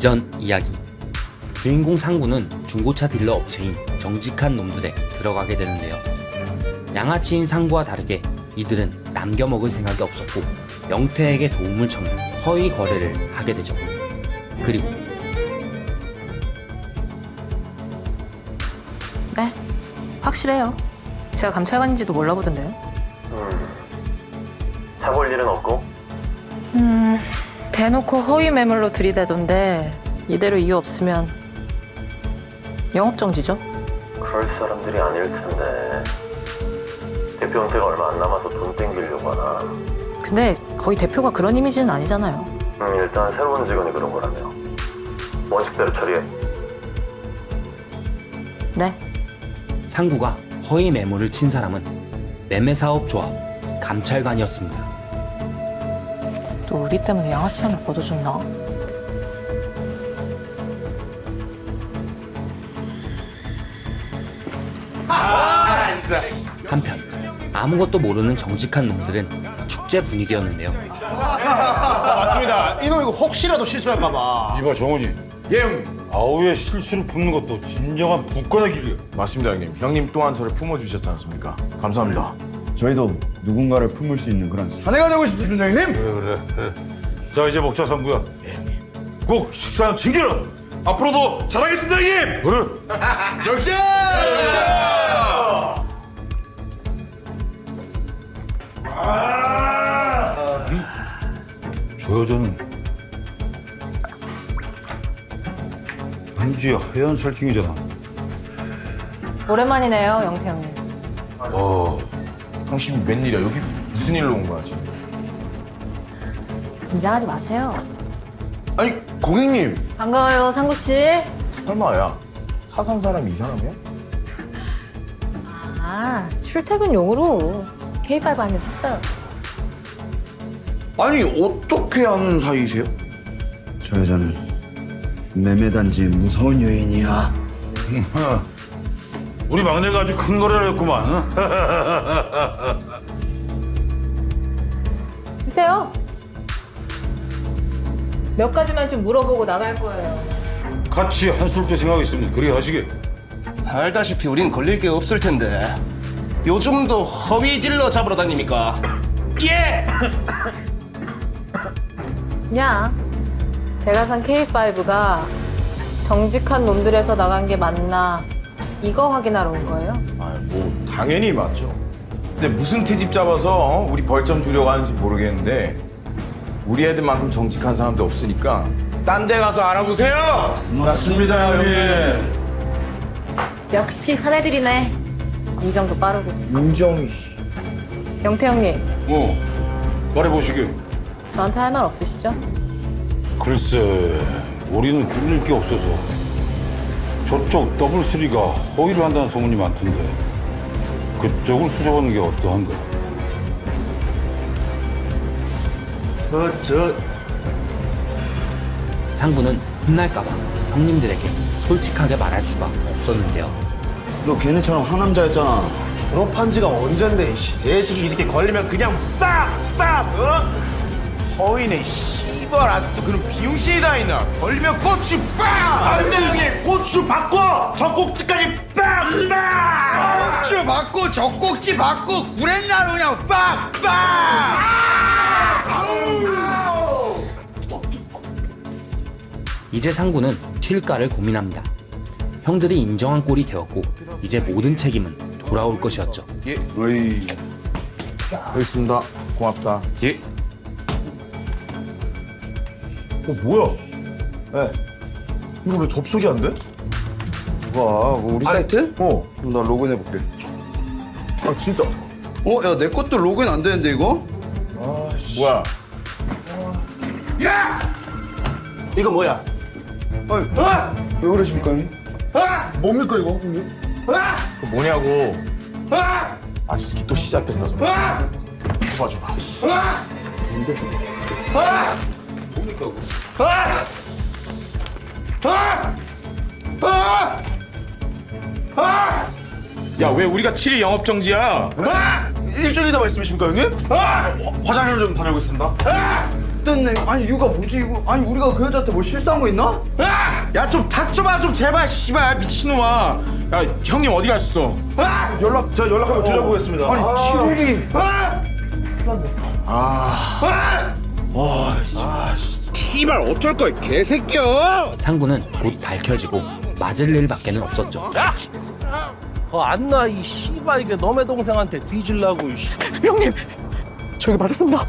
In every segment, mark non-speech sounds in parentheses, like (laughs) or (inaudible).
이전 이야기 주인공 상구는 중고차 딜러 업체인 정직한 놈들에 들어가게 되는데요. 양아치인 상구와 다르게 이들은 남겨먹을 생각이 없었고 영태에게 도움을 청해 허위 거래를 하게 되죠. 그리고 네, 확실해요. 제가 감찰관인지도 몰라보던데요. 음. 사볼 일은 없고? 음, 대놓고 허위 매물로 들이대던데 이대로 이유 없으면 영업 정지죠? 그럴 사람들이 아닐 텐데. 대표 은퇴가 얼마 안 남아서 돈 땡기려고 하나. 근데 거의 대표가 그런 이미지는 아니잖아요. 음, 일단 새로운 직원이 그런 거라며. 원칙대로 처리해. 네, 상구가 허위 매물을 친 사람은 매매사업조합 감찰관이었습니다. 또 우리 때문에 양아치 하나 걷어줬나? 한편 아무것도 모르는 정직한 놈들은 축제 분위기였는데요. 맞습니다. 이놈 이거 혹시라도 실수할까봐. 이봐 정원이 예 형님. 아우의 실수를 품는 것도 진정한 북권의 길이야 맞습니다 형님. 형님 또한 저를 품어주셨지 않습니까? 감사합니다. 저희도 누군가를 품을 수 있는 그런 사내가 되고 싶습니다, 형님. 그래 그래 그래 자 이제 먹자 상구야 꼭 식사는 챙겨라 앞으로도 잘하겠습니다 형님. 그래 (laughs) 정신! 저 여자는 왠지 하얀 살팅이잖아 오랜만이네요, 영태 형님. 어 당신 웬일이야? 여기 무슨 일로 온 거야 지금? 긴장하지 마세요. 아니 고객님. 반가워요, 상구 씨. 설마 야 차 산 사람이 이 사람이야? 아, 출퇴근용으로 K5 한대 샀어요. 아니 어떻게 아는 사이세요? 저 여자는 매매단지의 무서운 여인이야. 우리 막내가 아주 큰 거래를 했구만 어? (laughs) 드세요. 몇 가지만 좀 물어보고 나갈 거예요. 같이 한술 때 생각 있으면 그리 하시게 알다시피 우린 걸릴 게 없을 텐데 요즘도 허위 딜러 잡으러 다닙니까? (laughs) 예! (laughs) 야, 제가 산 K5가 정직한 놈들에서 나간 게 맞나 이거 확인하러 온 거예요. 아뭐 당연히 맞죠. 근데 무슨 트집 잡아서 어? 우리 벌점 주려고 하는지 모르겠는데 우리 애들만큼 정직한 사람도 없으니까 딴 데 가서 알아보세요. 맞습니다, 형님. 역시 사내들이네. 인정도 빠르고. 윤정이 씨. 영태 형님, 어 말해보시게 저한테 할 말 없으시죠? 글쎄 우리는 꿀릴 게 없어서 저쪽 더블3가 허위를 한다는 소문이 많던데 그쪽을 수정하는 게 어떠한가 저, 저, 상구는 혼날까봐 형님들에게 솔직하게 말할 수가 없었는데요. 너 걔네처럼 하남자였잖아. 졸업한 지가 언젠데, 씨. 대식이 이 새끼 걸리면 그냥 빡! 빡! 어? 허위네, 씨 발, 아직도 그런 비용신이 다 있나? 걸리면 고추 빡! 안 돼, 형님! 고추 바꿔! 젖꼭지까지 빡! 빡! 고추 바꿔, 젖꼭지 바꿔, 구렛나루 그냥 빡! 빡! 이제 상구는 튈까를 고민합니다. 형들이 인정한 꼴이 되었고 이제 모든 책임은 돌아올 것이었죠. 어이, 여기 있습니다. 고맙다. 예. 어, 뭐야? 에 이거 왜 접속이 안 돼? 와, 뭐 우리 사이트? 어. 그럼 나 로그인 해볼게. 아, 진짜? 어, 야, 내 것도 로그인 안 되는데 이거? 뭐야? 이거 뭐야? 왜 그러십니까, 형님? 뭡니까, 이거? 그 뭐냐고. 아, 스키 또 시작됐다. 좀. 도와줘봐. 씨. 야, 왜 우리가 7일 영업 정지야? 일주일이나 말씀이십니까, 형님? 화장실 좀 다녀오겠습니다. 됐네. 아니 이유가 뭐지? 이거? 아니 우리가 그 여자한테 뭐 실수한 거 있나? 야좀 닥쳐봐 좀 제발 씨발 미친놈아. 야 형님 어디 갔어? 연락 저 연락 한번 드려보겠습니다. 아니 7일이 씨발 어쩔 거야 개새끼야 상구는 곧 밝혀지고 맞을 일밖에는 없었죠. 어, 안나 이 씨발 이게 너네 동생한테 뒤질라고 이 씨. 형님 저기 맞았습니다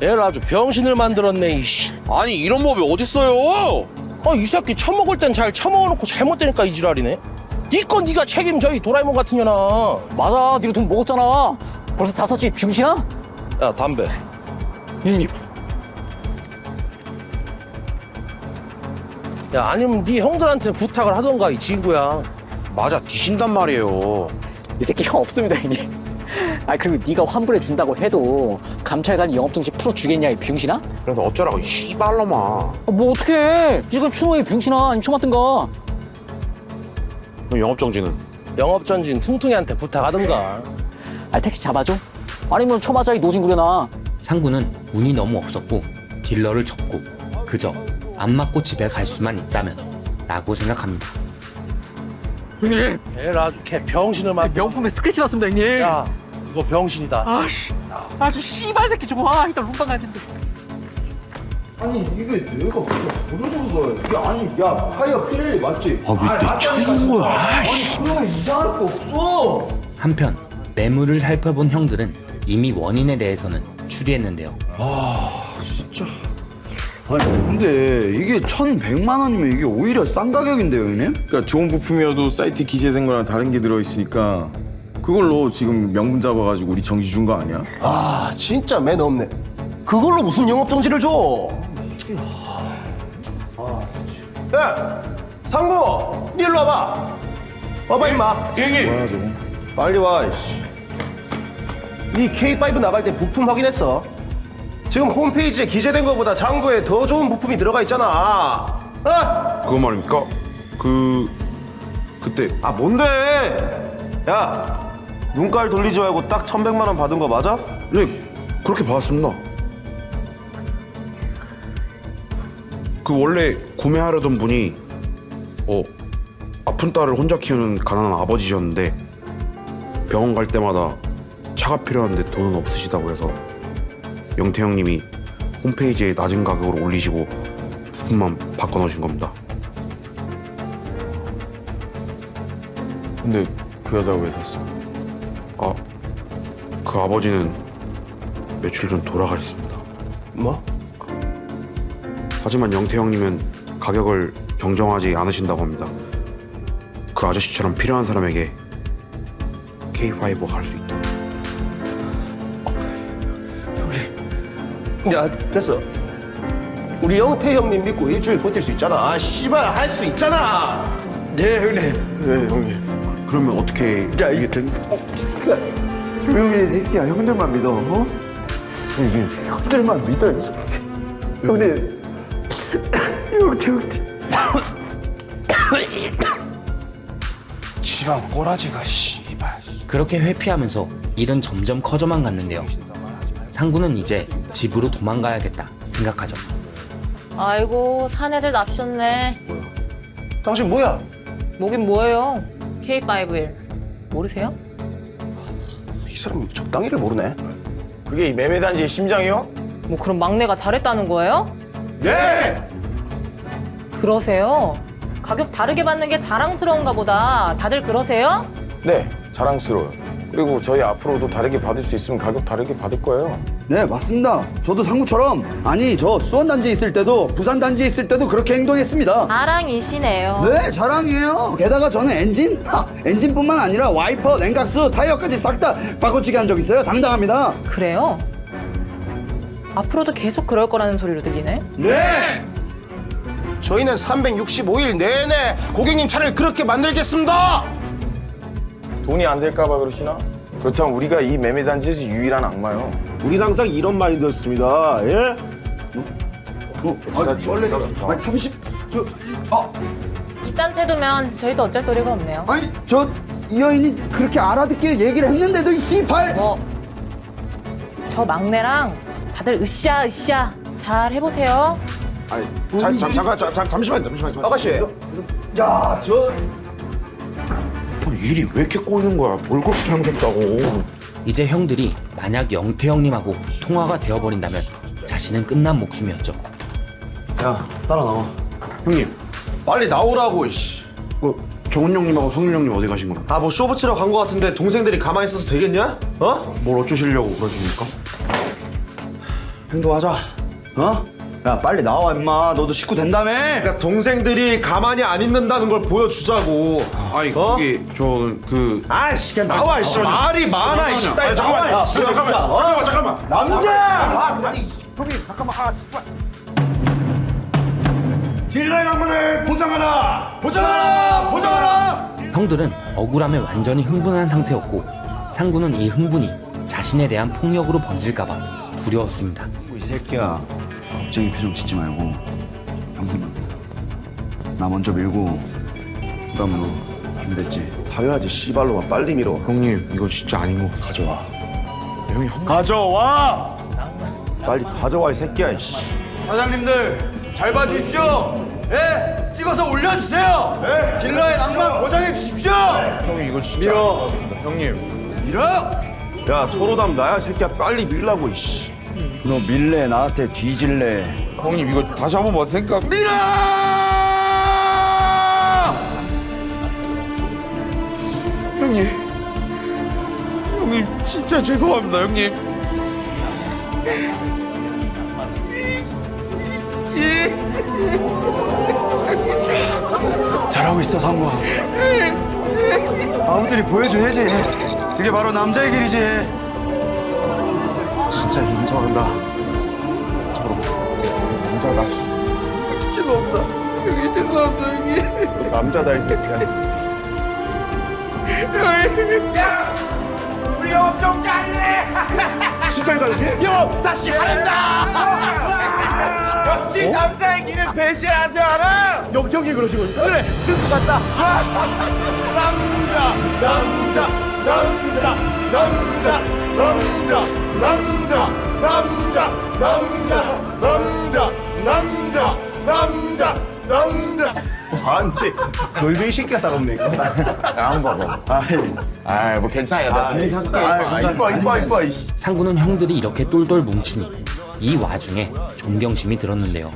애를 아주 병신을 만들었네 이 씨. 아니 이런 법이 어딨어요? 어이 새끼 처먹을 땐 잘 처먹어놓고 잘못되니까 이 지랄이네. 니거 니가 책임져 이 도라에몽 같은 년아. 맞아 니가 돈 먹었잖아 벌써 다 썼지 병신아? 야 담배. 형님 야 아니면 네 형들한테 부탁을 하던가 이 친구야. 맞아 뒤신단 말이에요. 이 새끼 형 없습니다 형님 아 그리고 네가 환불해 준다고 해도 감찰관이 영업정지 풀어주겠냐 이 병신아? 그래서 어쩌라고 이 씨발놈아. 아, 뭐 어떡해 지금 추노의 병신아 아니 처맞든가 그럼 영업정지는? 영업전진 퉁퉁이한테 부탁하던가. 아 택시 잡아줘? 아니면 처맞아 이 노진 구려나 상구는 운이 너무 없었고 딜러를 접고 그저 안 맞고 집에 갈 수만 있다면 라고 생각합니다. 형님 애를 아주 개 병신을 만. 명품에 스크래치 났습니다 형님 야 이거 병신이다. 아씨 아주 씨발 새끼 저거 아 일단 룸방 가야 된대 아니 이게 내가 모르는 거야. 이게 아니 야 파이어 피렐리 맞지? 아왜내 차인 거야? 아니 그러면 이상할 거 없어. 한편 매물을 살펴본 형들은 이미 원인에 대해서는 추리했는데요. 아 니 근데 이게 1,100만 원이면 이게 오히려 싼 가격인데요, 형님? 그러니까 좋은 부품이어도 사이트에 기재된 거랑 다른 게 들어있으니까 그걸로 지금 명분 잡아가지고 우리 정지 준 거 아니야? 아 진짜 맨 없네 그걸로 무슨 영업정지를 줘 야, 상구, 니 일로 와봐. 와봐 임마. 형님. 빨리 와. 이씨. 니 K5 나갈 때 부품 확인했어? 지금 홈페이지에 기재된 것보다 장부에 더 좋은 부품이 들어가 있잖아. 어? 그거 말입니까? 그 그때 아 뭔데? 야, 눈깔 돌리지 말고 딱 1,100만 원 받은 거 맞아? 네 그렇게 받았습니다. 그 원래 구매하려던 분이 어 아픈 딸을 혼자 키우는 가난한 아버지셨는데 병원 갈 때마다 차가 필요한데 돈은 없으시다고 해서 영태 형님이 홈페이지에 낮은 가격으로 올리시고 부품만 바꿔 놓으신 겁니다. 근데 그 여자가 왜 샀어? 아, 그 아버지는 며칠 전 돌아가셨습니다. 뭐? 하지만 영태 형님은 가격을 경정하지 않으신다고 합니다. 그 아저씨처럼 필요한 사람에게 K5 갈수 있도 야, 됐어. 우리 영태 형님 믿고 일주일 버틸 수 있잖아. 아, 씨발 할 수 있잖아. 네, 형님. 네, 형님. 그러면 어떻게 야, 이게 이- 된? 조용히 해, 새끼야. 형들만 믿어, 어? 이게 형들만 믿어, 이 새끼. 형님. 형태, 형태. 지방 꼬라지가 씨발. 그렇게 회피하면서 일은 점점 커져만 갔는데요. 상구는 이제 집으로 도망가야겠다 생각하죠. 아이고 사내들 납셨네. 당신 뭐야? 뭐긴 뭐예요? K5일 모르세요? 이 사람 적당히를 모르네. 그게 이 매매단지의 심장이요? 뭐 그럼 막내가 잘했다는 거예요? 네. 그러세요? 가격 다르게 받는 게 자랑스러운가 보다. 다들 그러세요? 네, 자랑스러워요. 그리고 저희 앞으로도 다르게 받을 수 있으면 가격 다르게 받을 거예요. 네, 맞습니다. 저도 상무처럼 아니 저 수원 단지에 있을 때도 부산 단지에 있을 때도 그렇게 행동했습니다. 자랑이시네요. 네, 자랑이에요. 게다가 저는 엔진, 하, 엔진뿐만 아니라 와이퍼, 냉각수, 타이어까지 싹 다 바꿔치기 한 적 있어요. 당당합니다. 그래요? 앞으로도 계속 그럴 거라는 소리로 들리네. 네. 저희는 365일 내내 고객님 차를 그렇게 만들겠습니다. 돈이 안 될까봐 그러시나? 그렇다면 우리가 이 매매단지에서 유일한 악마요. 우린 항상 이런 마인드였습니다. 예? 아, 원래 아니 30, 저, 아, 이딴 태도면 저희도 어쩔 도리가 없네요. 아니 저 이 여인이 그렇게 알아듣게 얘기를 했는데도 이 씨발. 뭐, 저 막내랑 다들 으쌰 으쌰 잘 해보세요. 아니 자, 자, 잠깐 자, 잠- 잠시만 잠시만 아가씨. 야, 저 아니, 일이 왜 이렇게 꼬이는 거야 뭘 그렇게 잘못했다고 이제 형들이 만약 영태 형님하고 통화가 되어버린다면 자신은 끝난 목숨이었죠. 야 따라 나와 형님 빨리 나오라고 씨. 그 정훈 형님하고 성일 형님 어디 가신 거야? 아뭐 쇼 붙이러 간 거 같은데 동생들이 가만히 있어서 되겠냐? 어? 뭘 어쩌시려고 그러십니까? 행동하자 어? 야 빨리 나와 임마 너도 식구 된다며 그러니까 동생들이 가만히 안 있는다는 걸 보여주자고 아니 어? 그게 저는 그 아이씨 그냥 나와 이씨 말이 많아 이씨 아니, 빨리 잠깐만요. 나와 야, 잠깐만, 잠깐만 잠깐만. 남자 딜라인 한번을 보장하라. 보장하라. 보장하라. 형들은 억울함에 완전히 흥분한 상태였고 상구는 이 흥분이 자신에 대한 폭력으로 번질까봐 두려웠습니다. 이 새끼야 겁쟁이 표정 짓지 말고 당분간 나 먼저 밀고 그 다음에 너 준비됐지? 당연하지 씨발로만 빨리 밀어. 형님 이거 진짜 아닌 거 가져와 형이 형 가져와. 빨리 가져와 이 새끼야. 씨. 사장님들 잘 봐주십시오 예 찍어서 올려주세요 예 딜러의 낭만 보장해 주십시오 형이 이거 진짜 밀어. 형님 밀어 야 초로담 나야 이 새끼야 빨리 밀라고 이씨. 너 밀래 나한테 뒤질래. 형님 이거 다시 한번 봐 생각 밀어! 형님. 형님 진짜 죄송합니다 형님. 잘하고 있어 상무아. 아무들이 보여줘야지 그게 바로 남자의 길이지 진짜 인정한다. 저로 남자다. 죄송합니다. 여기 죄송합니다 여기. 남자다 이 새끼야. 진짜 이거 형 다시 하란다. 역시 남자의 길은 배신하지 않아. 역경이 그러시거든. 그래, 그것 같다. (laughs) 남자, 남자, 남자, 남자, 남자, 남자, 남자, 남자, 남자, 남자, 남자, 남자. 안지 놀뱅이 새끼가 따갑네. 한번 봐봐 아이 뭐 괜찮아요 나이 사줄게. 이뻐, 이뻐, 이뻐, 이씨. 상구는 형들이 이렇게 똘똘 뭉치니 이 와중에 존경심이 들었는데요.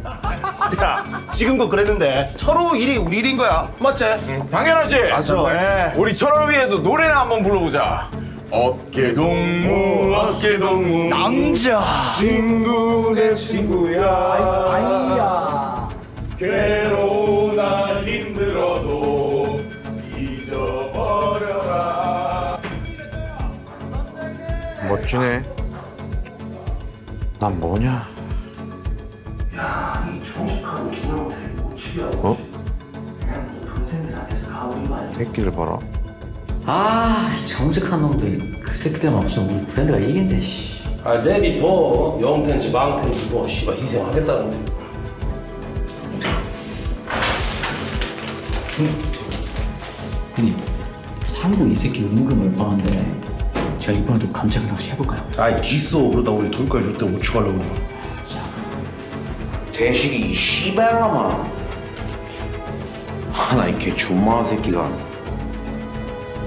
야, 지금도 그랬는데 철호 일이 우리 일인 거야. 맞지? 당연하지 맞죠. 예. 우리 철을 위해서 노래나 한번 불러보자 어깨 동무 어깨 동무 남자 친구 내 친구야. 아이야. 괴로우나 힘들어도 잊어버려라. 멋지네 난 뭐냐 어? 새끼를 봐라 아, 이 정직한 놈들. 그 새끼들만 없으면 우리 브랜드가 이긴데, 씨. 아 내비 더 영텐지 망텐지 뭐 씨발 희생하겠다는데 형님, 상구 이 새끼 은근 얼빠한데 제가 이번에도 감찰을 다시 해볼까요? 아이 기어 그러다 우리 둘까지 절대 못 추가려고 대식이 이 씨발라마 하나 이렇게 존마한 새끼가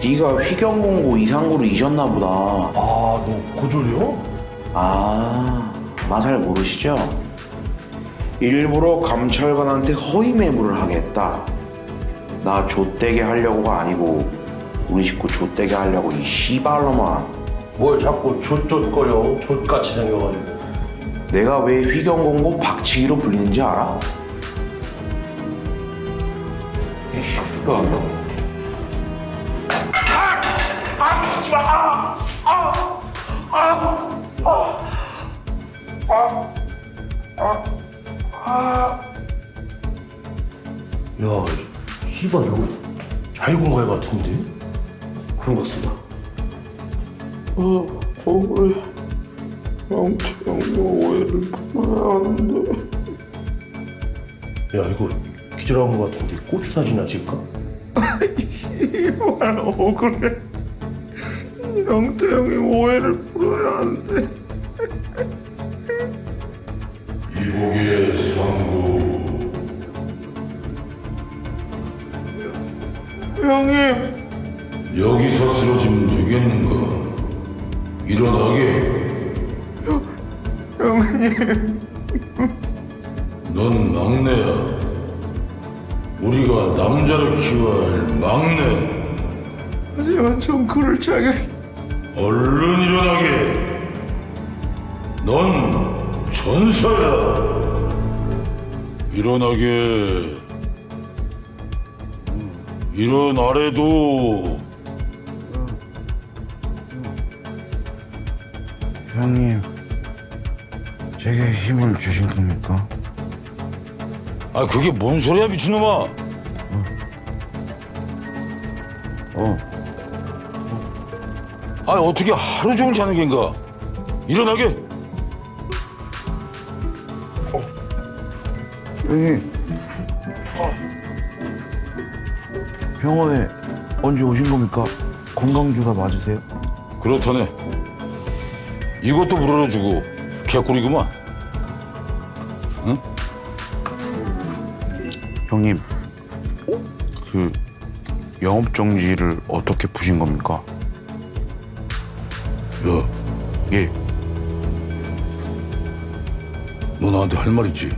네가 휘경공고 이상구로 잊었나 보다 아 너 고졸이요? 아, 마살 모르시죠? 일부러 감찰관한테 허위 매물을 하겠다. 나 좆되게 하려고가 아니고 우리 식구 좆되게 하려고 이 씨발놈아. 뭘 자꾸 좆좆거려 좆같이 생겨가지고 내가 왜 휘경공고 박치기로 불리는지 알아? 이 씨발. 야 씨발 이거 자유공갈 같은데? 그런 것 같습니다. 야 이거 기절한 거 같은데 고추 사진이나 찍을까? 씨발 억울해. 영태 형이 오해를 풀어야 하는데. 미국의 상구 형님 여기서 쓰러지면 되겠는가? 일어나게. 형님 넌 막내야. 우리가 남자를 키워야 할 막내. 하지만 전 그럴 자격 얼른 일어나게. 넌 전사야. 일어나게. 일어나래도. 형님, 제게 힘을 주신 겁니까? 아 그게 뭔 소리야 미친놈아? 어, 아 어떻게 하루 종일 자는 겐가? 일어나게 형님. 병원에 언제 오신 겁니까? 건강주가 맞으세요? 그렇다네 이것도 물어주고 개꿀이구만 형님, 그 영업 정지를 어떻게 푸신 겁니까? 야, 예, 너 나한테 할 말 있지?